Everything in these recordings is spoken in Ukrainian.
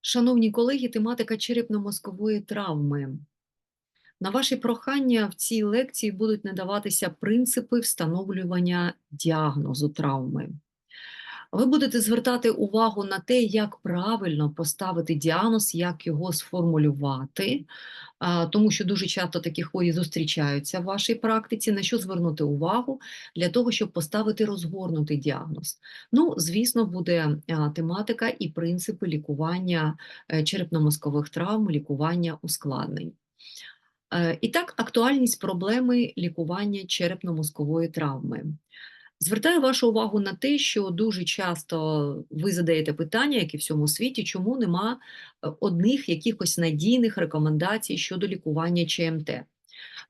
Шановні колеги, тематика черепно-мозкової травми. На ваші прохання в цій лекції будуть надаватися принципи встановлювання діагнозу травми. Ви будете звертати увагу на те, як правильно поставити діагноз, як його сформулювати, тому що дуже часто такі хворі зустрічаються в вашій практиці. На що звернути увагу для того, щоб поставити розгорнутий діагноз? Ну, звісно, буде тематика і принципи лікування е, черепно-мозкових травм, лікування ускладнень. Е, І так, актуальність проблеми лікування черепно-мозкової травми. Звертаю вашу увагу на те, що дуже часто ви задаєте питання, як і в всьому світі, чому нема е, одних якихось надійних рекомендацій щодо лікування ЧМТ.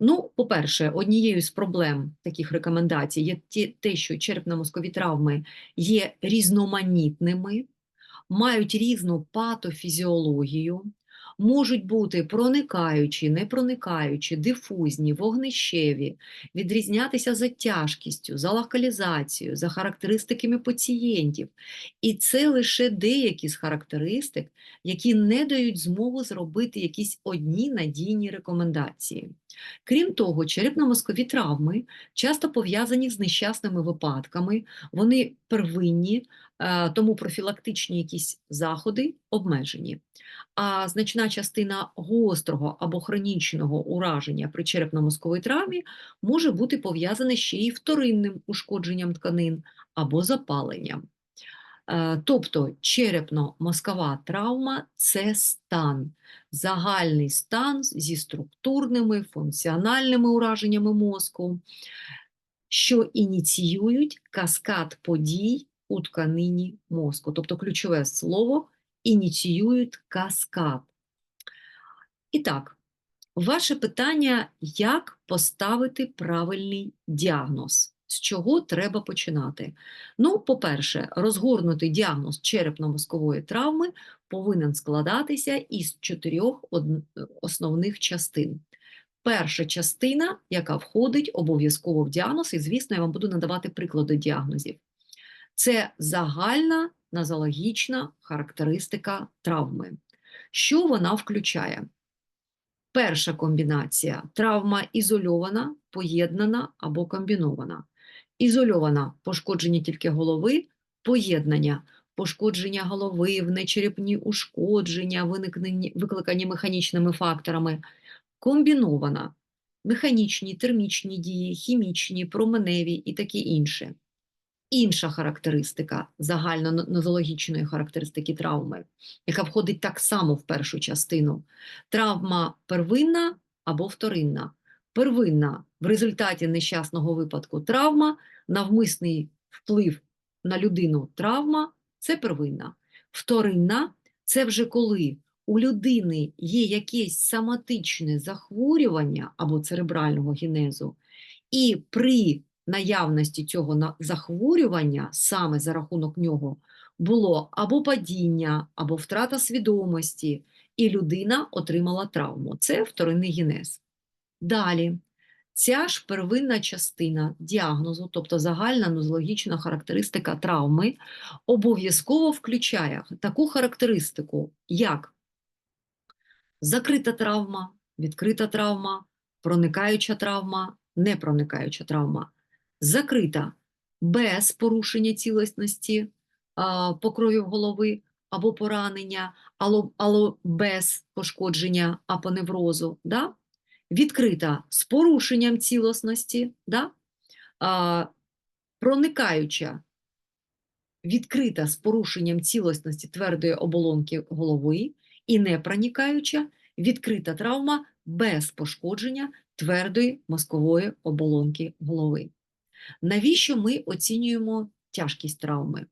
Ну, по-перше, однією з проблем таких рекомендацій є те, що черепно-мозкові травми є різноманітними, мають різну патофізіологію, можуть бути проникаючі, непроникаючі, дифузні, вогнищеві, відрізнятися за тяжкістю, за локалізацією, за характеристиками пацієнтів. І це лише деякі з характеристик, які не дають змогу зробити якісь одні надійні рекомендації. Крім того, черепно-мозкові травми часто пов'язані з нещасними випадками, вони первинні, тому профілактичні якісь заходи обмежені. А значна частина гострого або хронічного ураження при черепно-мозковій травмі може бути пов'язана ще й вторинним ушкодженням тканин або запаленням. Е, Тобто черепно-мозкова травма це стан, загальний стан зі структурними, функціональними ураженнями мозку, що ініціюють каскад подій у тканині мозку. Тобто ключове слово ініціюють каскад. І так, ваше питання, як поставити правильний діагноз? З чого треба починати? Ну, по-перше, розгорнутий діагноз черепно-мозкової травми повинен складатися із чотирьох основних частин. Перша частина, яка входить обов'язково в діагноз, і, звісно, я вам буду надавати приклади діагнозів. Це загальна нозологічна характеристика травми. Що вона включає? Перша комбінація травма ізольована, поєднана або комбінована. Ізольована пошкодження тільки голови, поєднання пошкодження голови, внечерепні ушкодження, викликані механічними факторами. Комбінована механічні, термічні дії, хімічні, променеві і таке інше. Інша характеристика загальнонозологічної характеристики травми, яка входить так само в першу частину. Травма первинна або вторинна. Первинна в результаті нещасного випадку травма, навмисний вплив на людину травма це первинна. Вторинна це вже коли у людини є якесь соматичне захворювання або церебрального генезу, і при наявності цього захворювання, саме за рахунок нього, було або падіння, або втрата свідомості, і людина отримала травму. Це вторинний генез. Далі, ця ж первинна частина діагнозу, тобто загальна нозологічна характеристика травми, обов'язково включає таку характеристику, як закрита травма, відкрита травма, проникаюча травма, непроникаюча травма. Закрита без порушення цілісності а, покровів голови або поранення, або без пошкодження апоневрозу. Да? Відкрита з порушенням цілісності, да? а, проникаюча відкрита з порушенням цілісності твердої оболонки голови і не проникаюча відкрита травма без пошкодження твердої мозкової оболонки голови. Навіщо ми оцінюємо тяжкість травми?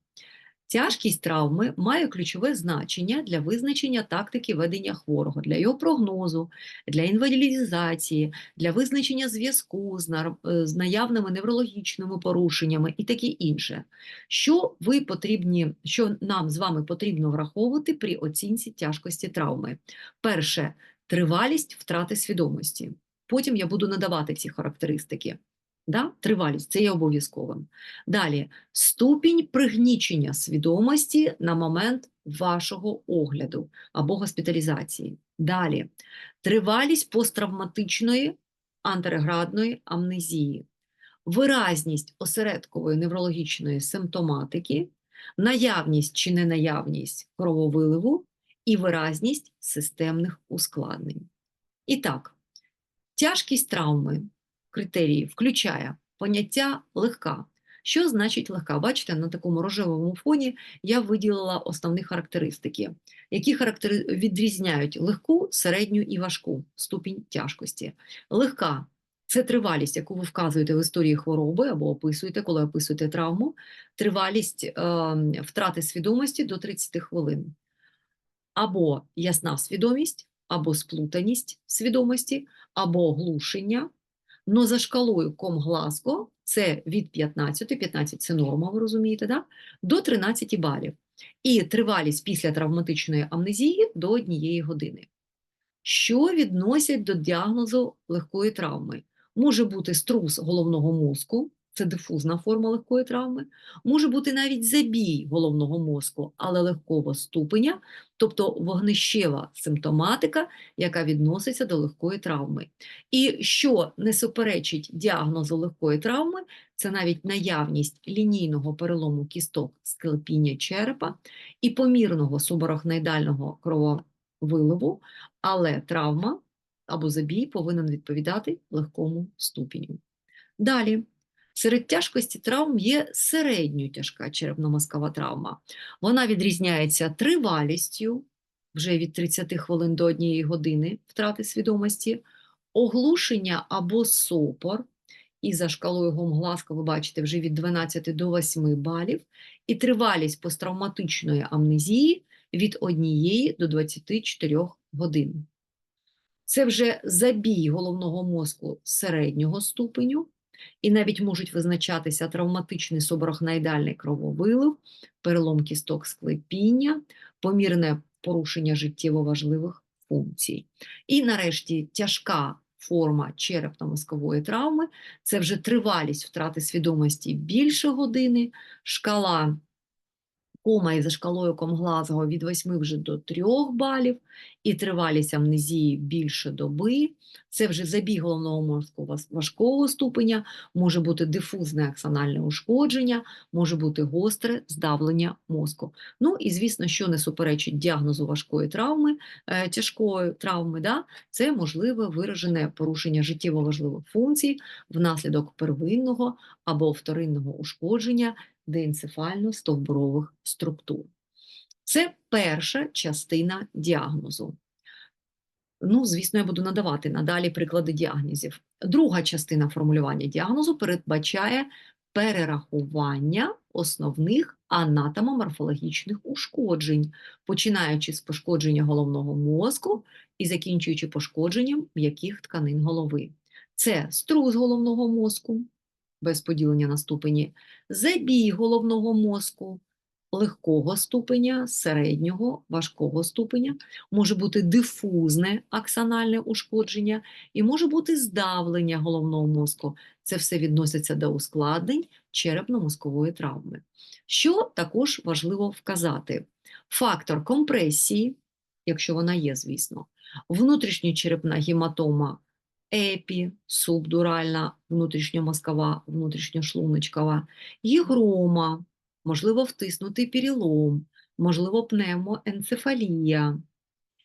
Тяжкість травми має ключове значення для визначення тактики ведення хворого, для його прогнозу, для інвалідизації, для визначення зв'язку з, е, з наявними неврологічними порушеннями і таке інше. Що ви потрібні, що нам з вами потрібно враховувати при оцінці тяжкості травми? Перше тривалість втрати свідомості. Потім я буду надавати ці характеристики. Да? Тривалість це є обов'язковим. Далі ступінь пригнічення свідомості на момент вашого огляду або госпіталізації. Далі тривалість посттравматичної антиреградної амнезії, виразність осередкової неврологічної симптоматики, наявність чи ненаявність крововиливу і виразність системних ускладнень. І так, тяжкість травми критерії включає поняття легка. Що значить легка? Бачите, на такому рожевому фоні я виділила основні характеристики, які характери... відрізняють легку, середню і важку ступінь тяжкості. Легка це тривалість, яку ви вказуєте в історії хвороби або описуєте, коли описуєте травму, тривалість е, втрати свідомості до 30 хвилин. Або ясна свідомість, або сплутаність свідомості, або глушення. Но за шкалою Ком-Глазго це від 15, 15 це норма, ви розумієте, да? до 13 балів. І тривалість після травматичної амнезії до однієї години. Що відносять до діагнозу легкої травми? Може бути струс головного мозку, це дифузна форма легкої травми, може бути навіть забій головного мозку, але легкого ступеня, тобто вогнищева симптоматика, яка відноситься до легкої травми. І що не суперечить діагнозу легкої травми, це навіть наявність лінійного перелому кісток склепіння черепа і помірного субарахноїдального крововиливу, але травма або забій повинен відповідати легкому ступеню. Далі. Серед тяжкості травм є середньо тяжка черепно-мозкова травма. Вона відрізняється тривалістю вже від 30 хвилин до 1 години втрати свідомості, оглушення або сопор, і за шкалою Гомгласка ви бачите вже від 12 до 8 балів, і тривалість посттравматичної амнезії від 1 до 24 годин. Це вже забій головного мозку середнього ступеню, і навіть можуть визначатися травматичний субарахноїдальний крововилив, перелом кісток склепіння, помірне порушення життєво важливих функцій. І нарешті тяжка форма черепно-мозкової травми це вже тривалість втрати свідомості більше години, шкала кома із шкалою Комглазго від 8 вже до 3 балів, і тривалість амнезії більше доби. Це вже забіг головного мозку важкого ступеня, може бути дифузне аксональне ушкодження, може бути гостре здавлення мозку. Ну і звісно, що не суперечить діагнозу важкої травми, е, тяжкої травми, да, це можливе виражене порушення життєво важливих функцій внаслідок первинного або вторинного ушкодження деенцефально-стовбурових структур. Це перша частина діагнозу. Ну, звісно, я буду надавати надалі приклади діагнозів. Друга частина формулювання діагнозу передбачає перерахування основних анатомоморфологічних ушкоджень, починаючи з пошкодження головного мозку і закінчуючи пошкодженням м'яких тканин голови. Це струс головного мозку, без поділення на ступені, забій головного мозку, легкого ступеня, середнього, важкого ступеня, може бути дифузне аксональне ушкодження і може бути здавлення головного мозку. Це все відноситься до ускладнень черепно-мозкової травми. Що також важливо вказати? Фактор компресії, якщо вона є, звісно, внутрішньочерепна гематома епі, субдуральна, внутрішньомозкова, внутрішньошлуночкова, гігрома, можливо, втиснутий перелом, можливо, пневмоенцефалія.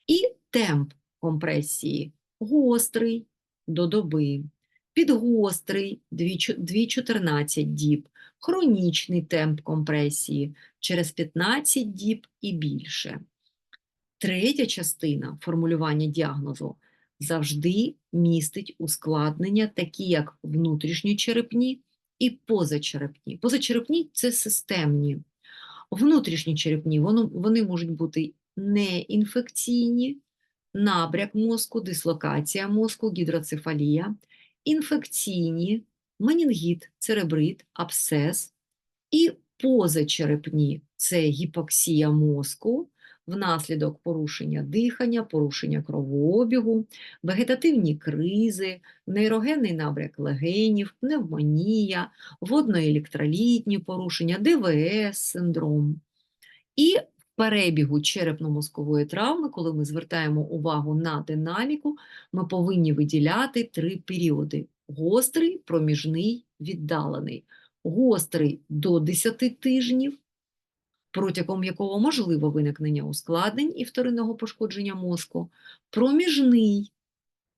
І темп компресії гострий до доби, підгострий 2-14 діб, хронічний темп компресії через 15 діб і більше. Третя частина формулювання діагнозу завжди містить ускладнення, такі як внутрішньочерепні і позачерепні. Позачерепні це системні. Внутрішні черепні вони можуть бути неінфекційні, набряк мозку, дислокація мозку, гідроцефалія, інфекційні, менінгіт, церебрит, абсцес і позачерепні це гіпоксія мозку, внаслідок порушення дихання, порушення кровообігу, вегетативні кризи, нейрогенний набряк легенів, пневмонія, водноелектролітні порушення, ДВС, синдром. І в перебігу черепно-мозкової травми, коли ми звертаємо увагу на динаміку, ми повинні виділяти три періоди: гострий, проміжний, віддалений. Гострий до 10 тижнів, протягом якого можливо виникнення ускладнень і вторинного пошкодження мозку, проміжний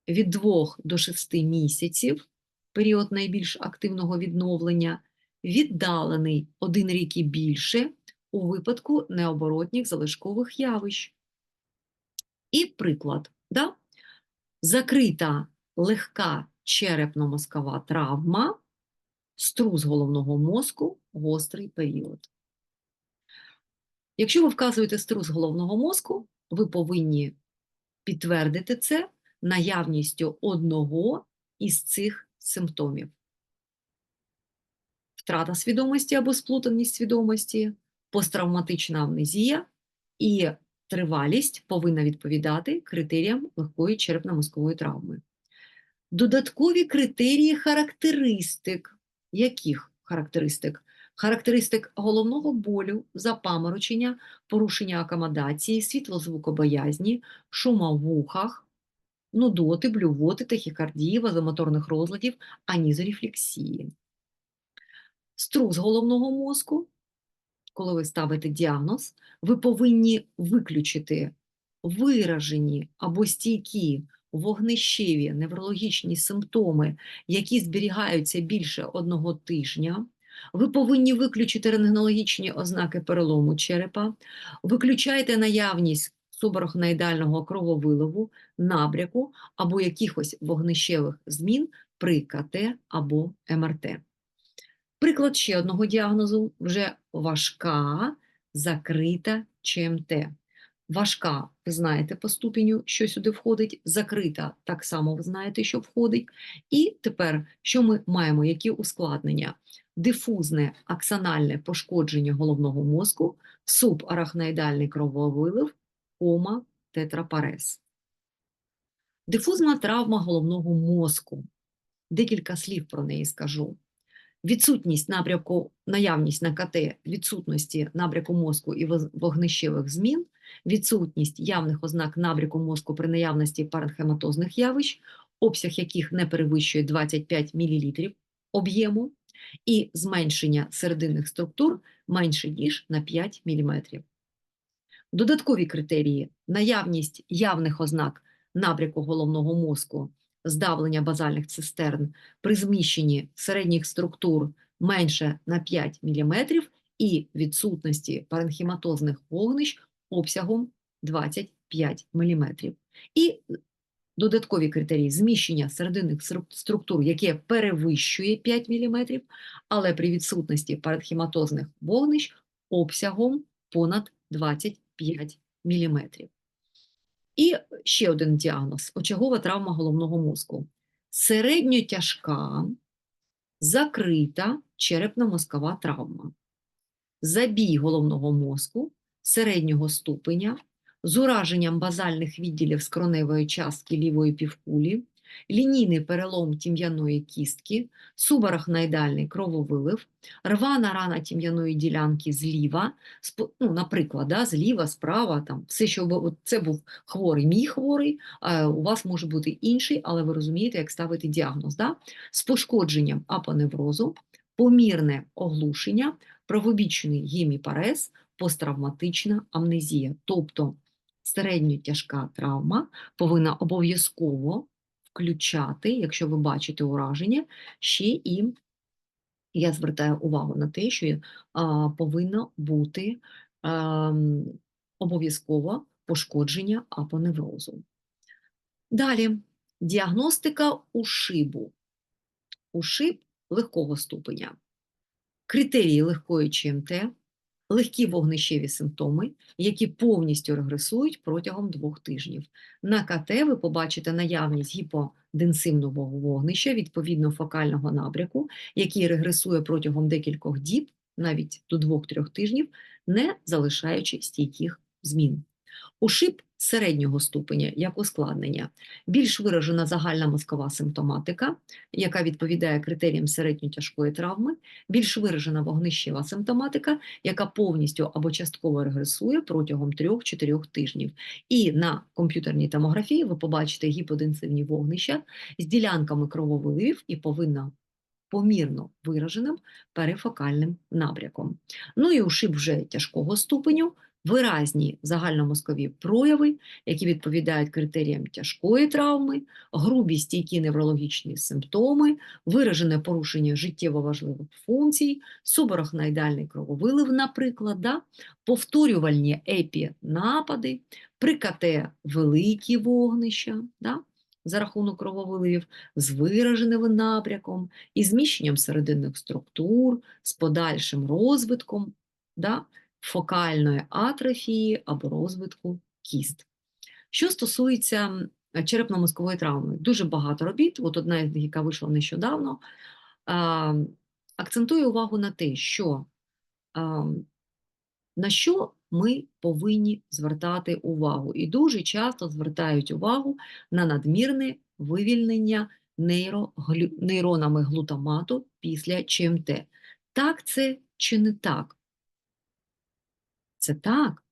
від 2 до 6 місяців, період найбільш активного відновлення, віддалений 1 рік і більше у випадку необоротніх залишкових явищ. І приклад, да? закрита легка черепно-мозкова травма, струс головного мозку, гострий період. Якщо ви вказуєте струс головного мозку, ви повинні підтвердити це наявністю одного із цих симптомів. Втрата свідомості або сплутаність свідомості, посттравматична амнезія і тривалість повинна відповідати критеріям легкої черепно-мозкової травми. Додаткові критерії характеристик. Яких характеристик? Характеристик головного болю, запаморочення, порушення акомодації, світлозвукобоязні, шума в вухах, нудоти, блювоти, тахікардії, вазомоторних розладів, анізорефлексії. Струс головного мозку, коли ви ставите діагноз, ви повинні виключити виражені або стійкі вогнищеві неврологічні симптоми, які зберігаються більше одного тижня. Ви повинні виключити рентгенологічні ознаки перелому черепа, виключайте наявність субарахноїдального крововиливу, набряку або якихось вогнищевих змін при КТ або МРТ. Приклад ще одного діагнозу вже важка закрита ЧМТ. Важка, ви знаєте по ступеню, що сюди входить, закрита, так само ви знаєте, що входить. І тепер, що ми маємо, які ускладнення? Дифузне аксональне пошкодження головного мозку, субарахноїдальний крововилив, кома, тетрапарез. Дифузна травма головного мозку. Декілька слів про неї скажу. Відсутність напрямку, наявність на КТ відсутності набряку мозку і вогнищевих змін, відсутність явних ознак набряку мозку при наявності паренхематозних явищ, обсяг яких не перевищує 25 мл об'єму, і зменшення серединних структур менше ніж на 5 мм. Додаткові критерії наявність явних ознак набряку головного мозку здавлення базальних цистерн при зміщенні середніх структур менше на 5 мм і відсутності паренхіматозних вогнищ обсягом 25 мм. І додаткові критерії зміщення серединних структур, яке перевищує 5 мм, але при відсутності паренхіматозних вогнищ обсягом понад 25 мм. І ще один діагноз очагова травма головного мозку. Середньотяжка, закрита черепно-мозкова травма, забій головного мозку середнього ступеня з ураженням базальних відділів скроневої частки лівої півкулі, лінійний перелом тім'яної кістки, субарахноїдальний крововилив, рвана рана тім'яної ділянки зліва, ну, наприклад, да, зліва, справа, там, все, що це був хворий, мій хворий, у вас може бути інший, але ви розумієте, як ставити діагноз. Да? З пошкодженням апоневрозу, помірне оглушення, правобічний геміпарез, посттравматична амнезія. Тобто середньотяжка травма повинна обов'язково включати, якщо ви бачите ураження, ще і я звертаю увагу на те, що а, повинно бути обов'язково пошкодження апоневрозу. Далі діагностика ушибу. Ушиб легкого ступеня. Критерії легкої ЧМТ легкі вогнищеві симптоми, які повністю регресують протягом двох тижнів. На КТ ви побачите наявність гіподенсивного вогнища відповідно фокального набряку, який регресує протягом декількох діб, навіть до 2-3 тижнів, не залишаючи стійких змін. Ушиб середнього ступеня як ускладнення, більш виражена загальна мозкова симптоматика, яка відповідає критеріям середньо-тяжкої травми, більш виражена вогнищева симптоматика, яка повністю або частково регресує протягом 3-4 тижнів. І на комп'ютерній томографії ви побачите гіподенсивні вогнища з ділянками крововиливів і повинна помірно вираженим перифокальним набряком. Ну і ушиб вже тяжкого ступеню, виразні загальномозкові прояви, які відповідають критеріям тяжкої травми, грубі стійкі неврологічні симптоми, виражене порушення життєво важливих функцій, субарахноїдальний крововилив, наприклад, да? повторювальні епінапади, при КТ великі вогнища. Да? За рахунок крововиливів з вираженим напряком і зміщенням серединних структур, з подальшим розвитком да, фокальної атрофії або розвитку кіст. Що стосується черепно-мозкової травми, дуже багато робіт, от одна з них, яка вийшла нещодавно, акцентує увагу на те, що на що ми повинні звертати увагу. І дуже часто звертають увагу на надмірне вивільнення нейро, нейронами глутамату після ЧМТ. Так це чи не так? Це так,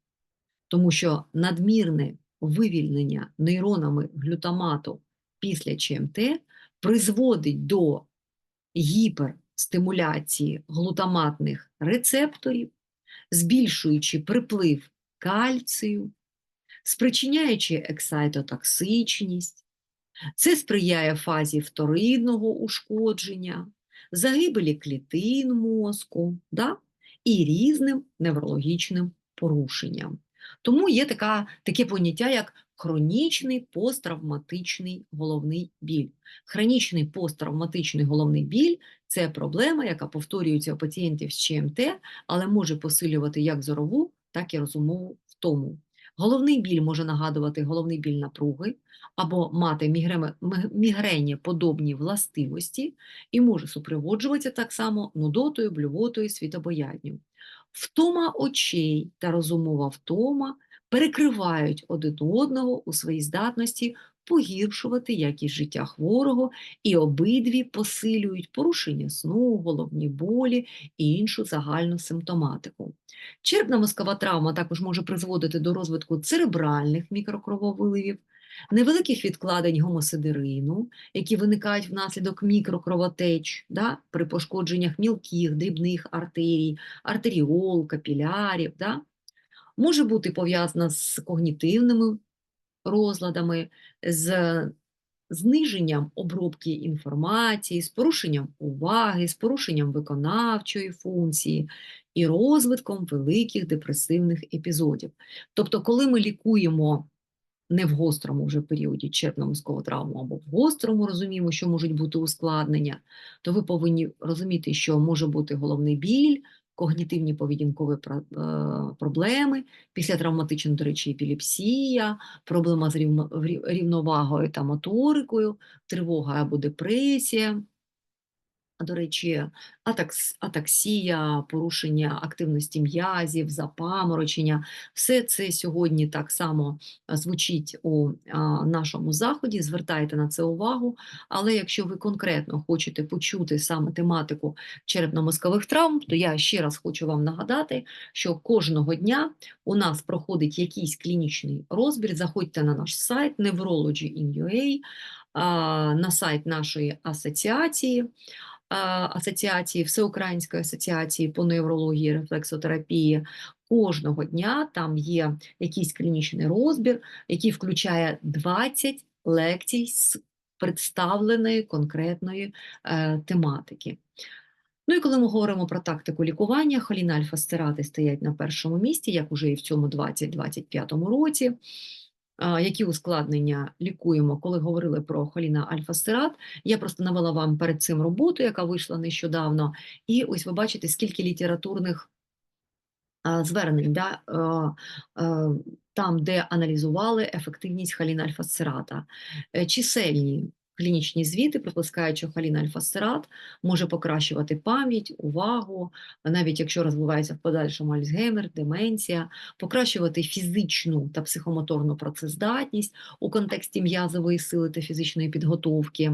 тому що надмірне вивільнення нейронами глютамату після ЧМТ призводить до гіперстимуляції глутаматних рецепторів, збільшуючи приплив кальцію, спричиняючи ексайтотоксичність, це сприяє фазі вторинного ушкодження, загибелі клітин мозку да? і різним неврологічним порушенням. Тому є така, таке поняття, як хронічний посттравматичний головний біль. Хронічний посттравматичний головний біль це проблема, яка повторюється у пацієнтів з ЧМТ, але може посилювати як зорову, так і розумову втому. Головний біль може нагадувати головний біль напруги або мати мігрені подобні властивості і може супроводжуватися так само нудотою, блювотою, світобоядню. Втома очей та розумова втома перекривають один одного у своїй здатності погіршувати якість життя хворого, і обидві посилюють порушення сну, головні болі і іншу загальну симптоматику. Черепна мозкова травма також може призводити до розвитку церебральних мікрокрововиливів, невеликих відкладень гомосидерину, які виникають внаслідок мікрокровотеч да, при пошкодженнях мілких, дрібних артерій, артеріол, капілярів. Да, може бути пов'язана з когнітивними розладами, з зниженням обробки інформації, з порушенням уваги, з порушенням виконавчої функції і розвитком великих депресивних епізодів. Тобто, коли ми лікуємо не в гострому вже періоді черпно-мозкову травму або в гострому розуміємо, що можуть бути ускладнення, то ви повинні розуміти, що може бути головний біль, когнітивні поведінкові е, проблеми, післятравматична, до речі, епілепсія, проблема з рівновагою та моторикою, тривога або депресія. До речі, атакс, атаксія, порушення активності м'язів, запаморочення, все це сьогодні так само звучить у нашому заході. Звертайте на це увагу. Але якщо ви конкретно хочете почути саме тематику черепно-мозкових травм, то я ще раз хочу вам нагадати, що кожного дня у нас проходить якийсь клінічний розбір. Заходьте на наш сайт Neurology.in.ua, на сайт нашої асоціації асоціації, Всеукраїнської асоціації по неврології, рефлексотерапії. Кожного дня там є якийсь клінічний розбір, який включає 20 лекцій з представленої конкретної е, тематики. Ну і коли ми говоримо про тактику лікування, холіна альфа-стерати стоять на першому місці, як уже і в цьому 2025 році які ускладнення лікуємо, коли говорили про холіна альфа-стерат. Я просто навела вам перед цим роботу, яка вийшла нещодавно, і ось ви бачите, скільки літературних звернень да, там, де аналізували ефективність холіна альфа-стерата. Е, чисельні Клінічні звіти припускають, що халін альфасерат може покращувати пам'ять, увагу, навіть якщо розвивається в подальшому Альцгеймер, деменція, покращувати фізичну та психомоторну працездатність у контексті м'язової сили та фізичної підготовки.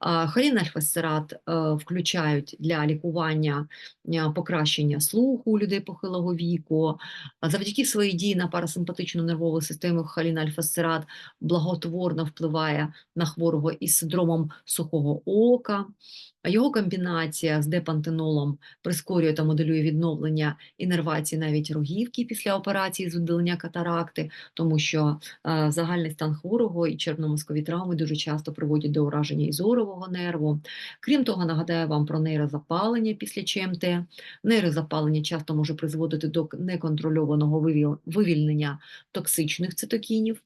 А, Халін альфасерат е, включають для лікування е, покращення слуху у людей похилого віку. Завдяки своїй дії на парасимпатичну нервову систему халін альфасерат благотворно впливає на хворого із синдромом сухого ока. Його комбінація з депантенолом прискорює та моделює відновлення інервації навіть рогівки після операції з видалення катаракти, тому що е, загальний стан хворого і червно-мозкові травми дуже часто приводять до ураження і зорового нерву. Крім того, нагадаю вам про нейрозапалення після ЧМТ. Нейрозапалення часто може призводити до неконтрольованого вивільнення токсичних цитокінів.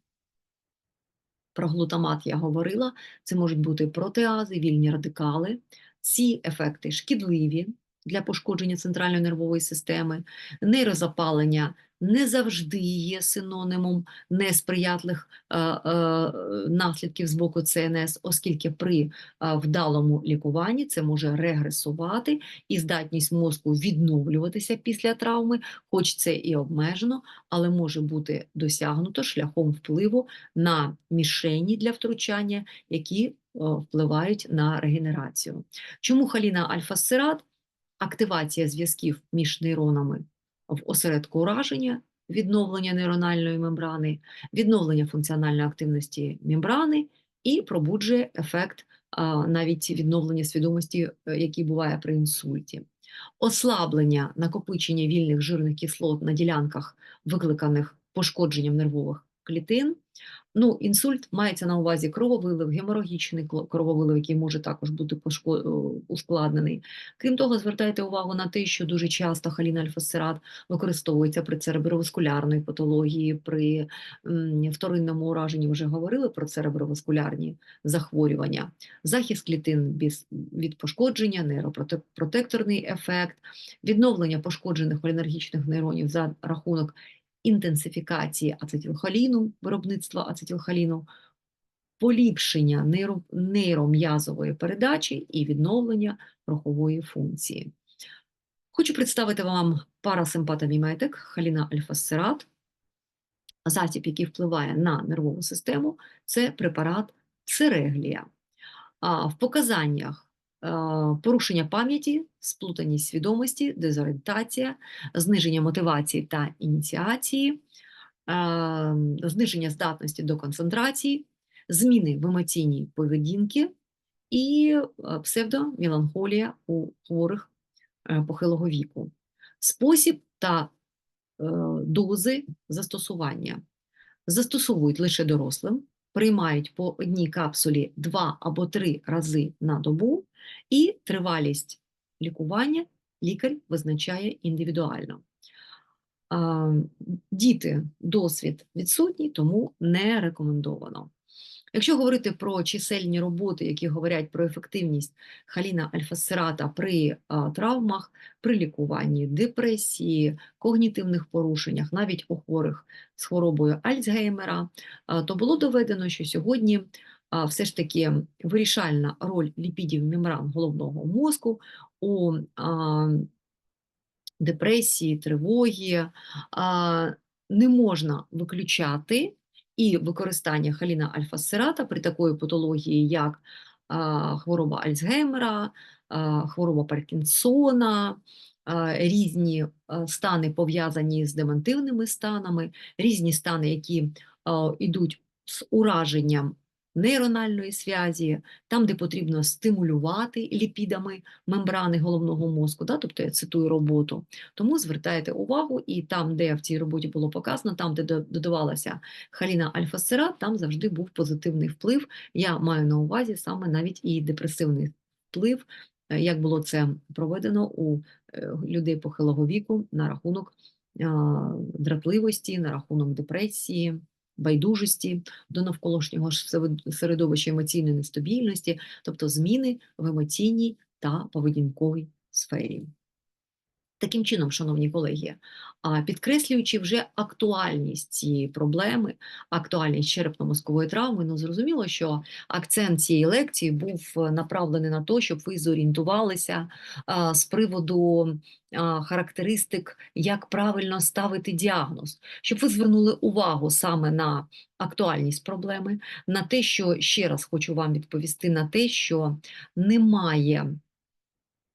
Про глутамат я говорила, це можуть бути протеази, вільні радикали. Ці ефекти шкідливі для пошкодження центральної нервової системи. Нейрозапалення не завжди є синонимом несприятливих е, е, наслідків з боку ЦНС, оскільки при е, вдалому лікуванні це може регресувати і здатність мозку відновлюватися після травми, хоч це і обмежено, але може бути досягнуто шляхом впливу на мішені для втручання, які впливають на регенерацію. Чому халіна альфасерат? Активація зв'язків між нейронами в осередку ураження, відновлення нейрональної мембрани, відновлення функціональної активності мембрани і пробуджує ефект навіть відновлення свідомості, е, який буває при інсульті. Ослаблення накопичення вільних жирних кислот на ділянках, викликаних пошкодженням нервових клітин. Ну, інсульт мається на увазі крововилив, геморагічний крововилив, який може також бути е, ускладнений. Крім того, звертайте увагу на те, що дуже часто халін-альфасерат використовується при цереброваскулярної патології, при вторинному ураженні вже говорили про цереброваскулярні захворювання, захист клітин від пошкодження, нейропротекторний ефект, відновлення пошкоджених холінергічних нейронів за рахунок інтенсифікації ацетилхоліну, виробництва ацетилхоліну, поліпшення нейро, нейром'язової передачі і відновлення рухової функції. Хочу представити вам парасимпатоміметик халіна альфасерат. Засіб, який впливає на нервову систему, це препарат Цереглія. В показаннях порушення пам'яті, сплутаність свідомості, дезорієнтація, зниження мотивації та ініціації, е, зниження здатності до концентрації, зміни в емоційній поведінці і е, псевдомеланхолія у хворих е, похилого віку. Спосіб та е, дози застосування застосовують лише дорослим, приймають по одній капсулі два або три рази на добу, і тривалість лікування лікар визначає індивідуально. Діти досвід відсутній, тому не рекомендовано. Якщо говорити про чисельні роботи, які говорять про ефективність халіна альфасерата при травмах, при лікуванні депресії, когнітивних порушеннях, навіть у хворих з хворобою Альцгеймера, то було доведено, що сьогодні все ж таки вирішальна роль ліпідів мембран головного мозку у депресії, тривоги не можна виключати і використання халіна альфа-сирата при такої патології, як хвороба Альцгеймера, хвороба Паркінсона, різні стани пов'язані з дементивними станами, різні стани, які йдуть з ураженням нейрональної зв'язі, там, де потрібно стимулювати ліпідами мембрани головного мозку, да, тобто я цитую роботу. Тому звертайте увагу, і там, де в цій роботі було показано, там, де додавалася халіна альфасерат, там завжди був позитивний вплив. Я маю на увазі саме навіть і депресивний вплив, е, як було це проведено у е, людей похилого віку на рахунок дратливості, на рахунок депресії. Байдужості до навколишнього середовища емоційної нестабільності, тобто зміни в емоційній та поведінковій сфері. Таким чином, шановні колеги, підкреслюючи вже актуальність цієї проблеми, актуальність черепно-мозкової травми, ну зрозуміло, що акцент цієї лекції був е, направлений на те, щоб ви зорієнтувалися з приводу характеристик, як правильно ставити діагноз, щоб ви звернули увагу саме на актуальність проблеми, на те, що ще раз хочу вам відповісти на те, що немає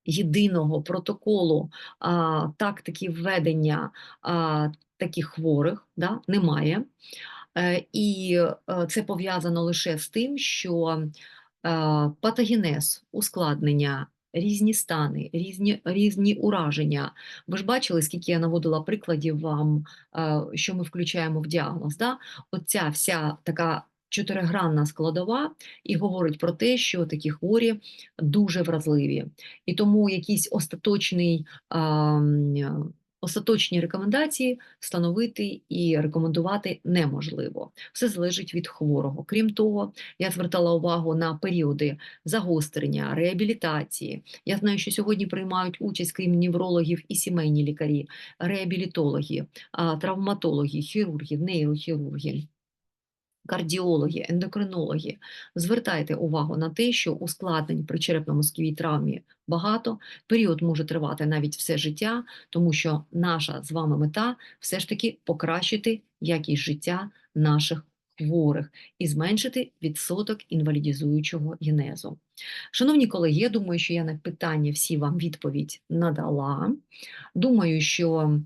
єдиного протоколу а, тактики введення а, таких хворих, да, немає. Е, І е, це пов'язано лише з тим, що е, патогенез, ускладнення, різні стани, різні, різні ураження. Ви ж бачили, скільки я наводила прикладів вам, що ми включаємо в діагноз. Да? Оця вся така чотиригранна складова і говорить про те, що такі хворі дуже вразливі. І тому якийсь остаточний. а, Остаточні рекомендації встановити і рекомендувати неможливо. Все залежить від хворого. Крім того, я звертала увагу на періоди загострення, реабілітації. Я знаю, що сьогодні приймають участь крім неврологів і сімейні лікарі, реабілітологи, травматологи, хірурги, нейрохірурги. Кардіологи, ендокринологи, звертайте увагу на те, що ускладнень при черепно-мозковій травмі багато, період може тривати навіть все життя, тому що наша з вами мета все ж таки покращити якість життя наших хворих і зменшити відсоток інвалідізуючого генезу. Шановні колеги, я думаю, що я на питання всі вам відповідь надала. Думаю, що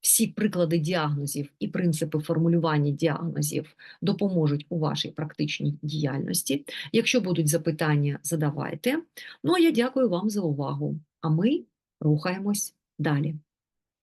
всі приклади діагнозів і принципи формулювання діагнозів допоможуть у вашій практичній діяльності. Якщо будуть запитання, задавайте. Ну а я дякую вам за увагу. А ми рухаємось далі.